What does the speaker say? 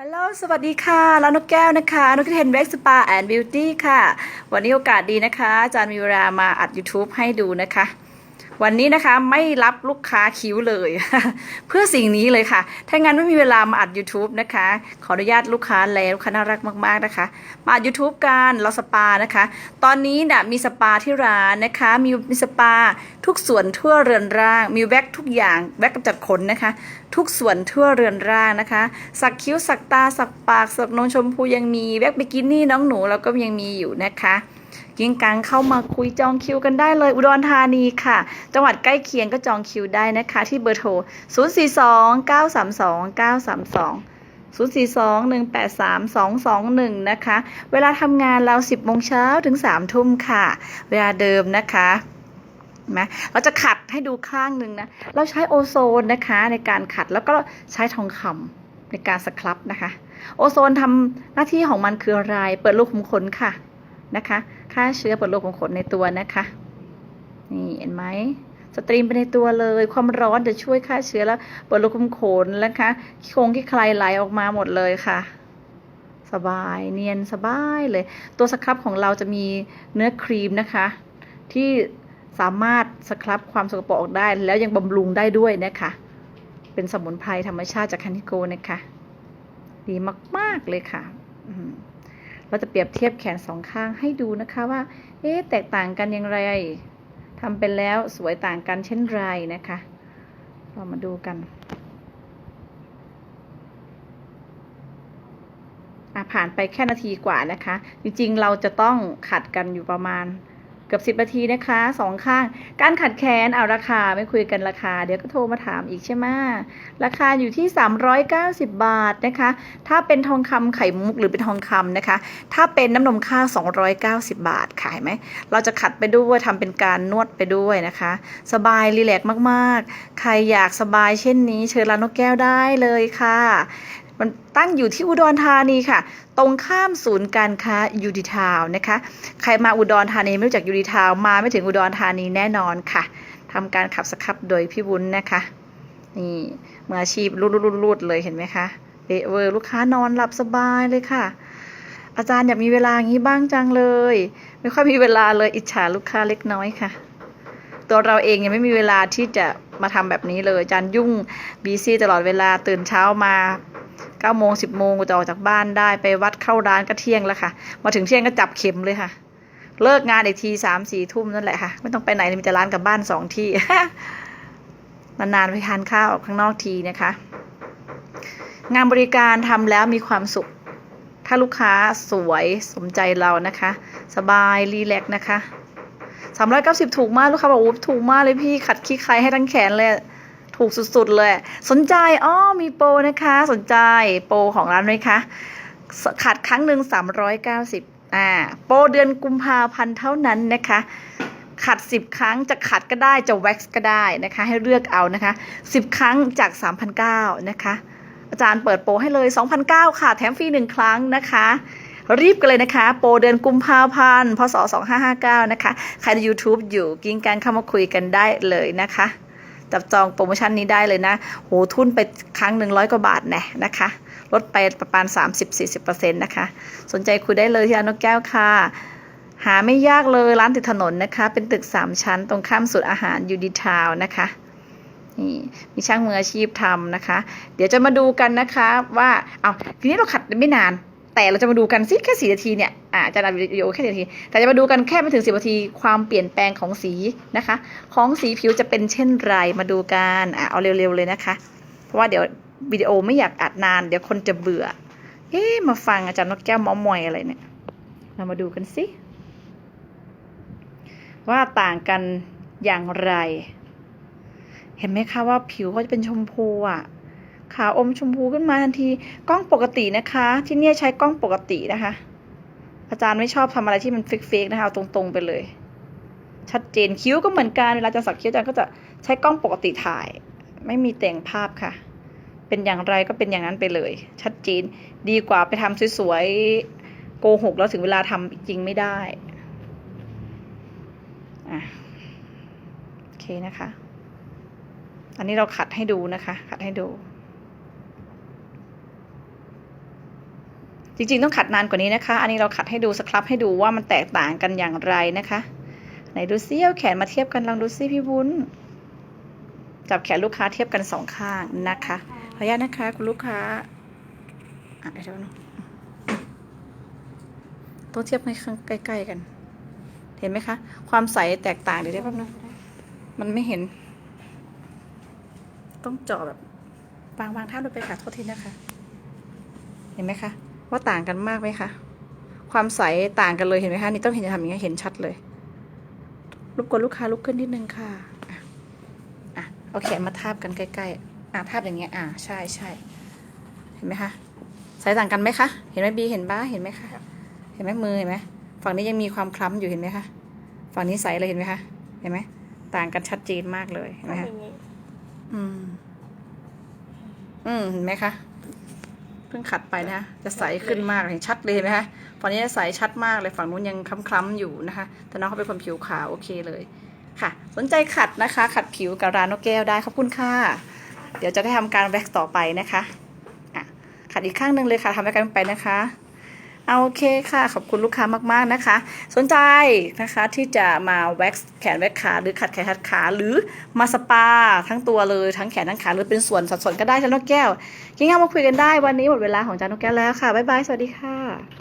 ฮัลโหล สวัสดีค่ะร้านนกแก้วนะคะนกเทนเว็กสปาแอนด์บิวตี้ค่ะ วันนี้โอกาสดีนะคะ อาจารย์มีเวลามาอัด YouTube ให้ดูนะคะ วันนี้นะคะไม่รับลูกค้าคิ้วเลย เพื่อสิ่งนี้เลยค่ะ ถ้างั้นไม่มีเวลามาอัด YouTube นะคะ ขออนุญาตลูกค้าแล้วลูกค้าน่ารักมาก ๆนะคะ มาอัด YouTube กันเราสปานะคะ ตอนนี้นะมีสปาที่ร้านนะคะ มีมีสปาทุกส่วนทั่วเรือนร่าง มีแว็กทุกอย่างแว็กกำจัดขนนะคะ ทุกส่วนทั่วเรือนร่างนะคะ สักคิ้วสักตาสักปากสักนมชมพูยังมีแว็กบิกินี่น้องหนูเราก็ยังมีอยู่นะคะ กิ้งกังเข้ามาคุยจองคิวกันได้เลยอุดรธานีค่ะ จังหวัดใกล้เคียงก็จองคิวได้นะคะ ที่เบอร์โทร 042 932 932 042 183 221 นะคะ เวลาทำงานเรา 10โมงเช้าถึง 3 ทุ่มค่ะ เวลาเดิมนะคะนไหมเราจะขัดให้ดูข้างหนึ่งนะ เราใช้โอโซนนะคะในการขัดแล้วก็ใช้ทองคำในการสครับนะคะ โอโซนทำหน้าที่ของมันคืออะไร เปิดรูขุมขนค่ะนะคะ ฆ่าเชื้อเปิดรูขุมขนในตัวนะคะ นี่เห็นไหมสตรีมไปในตัวเลย ความร้อนจะช่วยฆ่าเชื้อแล้วเปิดรูขุมขนนะคะขี้โครงขี้ใครไหลออกมาหมดเลยค่ะ สบายเนียนสบายเลย ตัวสครับของเราจะมีเนื้อครีมนะคะ ที่สามารถสครับความสกปรกออกได้ แล้วยังบำรุงได้ด้วยนะคะ เป็นสมุนไพรธรรมชาติจากคันทิโกนะคะ ดีมาก ๆ เลยค่ะอื เราจะเปรียบเทียบแขนสองข้างให้ดูนะคะว่า เอ๊ะแตกต่างกันอย่างไรทำเป็นแล้วสวยต่างกันเช่นไรนะคะ เรามาดูกันอะผ่านไปแค่นาทีกว่านะคะ จริงๆ เราจะต้องขัดกันอยู่ประมาณ เกือบสิบนาทีนะคะสองข้าง การขัดแขนเอาราคาไม่คุยกันราคา เดี๋ยวก็โทรมาถามอีกใช่ไหมราคาอยู่ที่ 390 บาทนะคะ ถ้าเป็นทองคำไข่มุกหรือเป็นทองคำนะคะ ถ้าเป็นน้ำนมข้าว 290 บาทขายไหมเราจะขัดไปด้วยทำเป็นการนวดไปด้วยนะคะ สบายรีแลกมากๆ ใครอยากสบายเช่นนี้ เชิญร้านนกแก้วได้เลยค่ะ มันตั้งอยู่ที่อุดรธานีค่ะ ตรงข้ามศูนย์การค้ายูดีทาวนะคะ ใครมาอุดรธานีไม่รู้จักยูดีทาวมาไม่ถึงอุดรธานีแน่นอนค่ะทำการขับสครับโดยพี่วุ้นนะคะนี่มืออาชีพรูดๆๆเลยเห็นไหมคะเบเวอร์ลูกค้านอนหลับสบายเลยค่ะ อาจารย์อยากมีเวลาอย่างนี้บ้างจังเลย ไม่ค่อยมีเวลาเลยอิจฉาลูกค้าเล็กน้อยค่ะ ตัวเราเองยังไม่มีเวลาที่จะมาทำแบบนี้เลยอาจารย์ยุ่งบีซี่ตลอดเวลาตื่นเช้ามา เก้าโมงสิบโมงก็จะออกจากบ้านได้ไปวัดเข้าร้านก็เที่ยงแล้วค่ะ มาถึงเที่ยงก็จับเข็มเลยค่ะ เลิกงานอีกทีสามสี่ทุ่มนั่นแหละค่ะ ไม่ต้องไปไหนมีแต่ร้านกับบ้านสองที่นานๆไปทานข้าวข้างนอกทีนะคะ งานบริการทำแล้วมีความสุข ถ้าลูกค้าสวยสมใจเรานะคะ สบายรีแลกซ์นะคะสามร้อยเก้าสิบถูกมากลูกค้าบอกโอ้ถูกมากเลยพี่ขัดขี้ใครให้ทั้งแขนเลย ถูกสุดๆเลย สนใจอ้อมีโปรนะคะ สนใจโปรของร้านไหมคะขัดครั้งหนึ่งสามร้อยเก้าสิบอ่าโปรเดือนกุมภาพันธ์เท่านั้นนะคะขัด 10 ครั้งจะขัดก็ได้จะแว็กซ์ก็ได้นะคะ ให้เลือกเอานะคะ 10 ครั้งจาก3,900นะคะ อาจารย์เปิดโปรให้เลย2,900ค่ะ แถมฟรี 1 ครั้งนะคะ รีบกันเลยนะคะ โปรเดือนกุมภาพันธ์พศ2559 นะคะ ใครใน YouTube อยู่กิ้งกันเข้ามาคุยกันได้เลยนะคะ จับจองโปรโมชั่นนี้ได้เลยนะโหทุนไปครั้งหนึ่งร้อยกว่าบาทแน่นะคะลดไปประมาณ 30-40%นะคะ สนใจคุยได้เลยที่ร้านนกแก้วค่ะ หาไม่ยากเลยร้านติดถนนนะคะ เป็นตึก 3 ชั้นตรงข้ามศูนย์อาหารยูดีทาวนะคะนี่มีช่างมืออาชีพทำนะคะ เดี๋ยวจะมาดูกันนะคะว่า เอาทีนี้เราขัดไม่นาน แต่เราจะมาดูกันสิแค่สี่นาทีเนี่ยอ่าจะอัดวิดีโอแค่สี่นาที แต่จะมาดูกันแค่ไม่ถึงสิบนาทีความเปลี่ยนแปลงของสีนะคะ ของสีผิวจะเป็นเช่นไรมาดูกันอ่าเอาเร็วๆเลยนะคะ เพราะว่าเดี๋ยววิดีโอไม่อยากอัดนาน เดี๋ยวคนจะเบื่อ เอ๊ะมาฟังอาจารย์นกแก้วมอมอยอะไรเนี่ย เรามาดูกันสิว่าต่างกันอย่างไร เห็นไหมคะว่าผิวเขาจะเป็นชมพูอะ ขาวอมชมพูขึ้นมาทันทีกล้องปกตินะคะ ที่เนี่ยใช้กล้องปกตินะคะ อาจารย์ไม่ชอบทำอะไรที่มันเฟกๆนะคะตรงๆไปเลย ชัดเจนคิ้วก็เหมือนกันเวลาจารย์สักคิ้วอาจารย์ก็จะใช้กล้องปกติถ่าย ไม่มีแต่งภาพค่ะ เป็นอย่างไรก็เป็นอย่างนั้นไปเลย ชัดเจนดีกว่าไปทำสวยๆโกหกแล้วถึงเวลาทำจริงไม่ได้อะโอเคนะคะอันนี้เราขัดให้ดูนะคะ ขัดให้ดู จริงๆต้องขัดนานกว่านี้นะคะ อันนี้เราขัดให้ดูสครับให้ดูว่ามันแตกต่างกันอย่างไรนะคะ ไหนดูซิเอาแขนมาเทียบกันลองดูซิพี่วุ้นจับแขนลูกค้าเทียบกันสองข้างนะคะขออนุญาตนะคะคุณลูกค้าอะเดี๋ยวนะต้องเทียบให้ข้างใกล้ๆกัน เห็นไหมคะ ความใสแตกต่างเดี๋ยวได้แป๊บนึงมันไม่เห็น ต้องเจาะแบบวางวางท่าลงไปค่ะโทษทีนะคะ เห็นไหมคะ ว่าต่างกันมากไหมคะความใสต่างกันเลยเห็นไหมคะนี่ต้องเห็นจะทำอย่างนี้ยเห็นชัดเลยรบกวนลูกค้าลุกขึ้นนิดนึงค่ะอะอะเอาแขนมาทาบกันใกล้ๆอะทาบอย่างเงี้ยอะใช่ใช่เห็นไหมคะสายต่างกันไหมคะเห็นไหมบีเห็นบ้าเห็นไหมคะเห็นไหมมือเห็นไหมฝั่งนี้ยังมีความคล้ำอยู่เห็นไหมคะฝั่งนี้ใสเลยเห็นไหมคะเห็นไหมต่างกันชัดเจนมากเลยเห็นไหมคะอืมอืมเห็นไหมคะเพิ่งขัดไปนะจะใสขึ้นมากเห็นชัดเลยนะคะฝั่งนี้ใสชัดมากเลยฝั่งนู้นยังคล้ำๆอยู่นะคะ แต่น้องเขาเป็นคนผิวขาวโอเคเลยค่ะ สนใจขัดนะคะ ขัดผิวกับร้านนกแก้วได้ขอบคุณค่ะ เดี๋ยวจะได้ทำการแว็กซ์ต่อไปนะคะอะขัดอีกข้างหนึ่งเลยค่ะทำไปกันไปนะคะ เอาโอเคค่ะ ขอบคุณลูกค้ามากๆนะคะ สนใจนะคะที่จะมาแว็กซ์แขนแว็กซ์ขาหรือขัดแขนขัดขาหรือมาสปาทั้งตัวเลยทั้งแขนทั้งขาหรือเป็นส่วนสัดส่วนก็ได้จ้านกแก้วกินง่ายมาคุยกันได้วันนี้หมดเวลาของจานนกแก้วแล้วค่ะบ๊ายบายสวัสดีค่ะ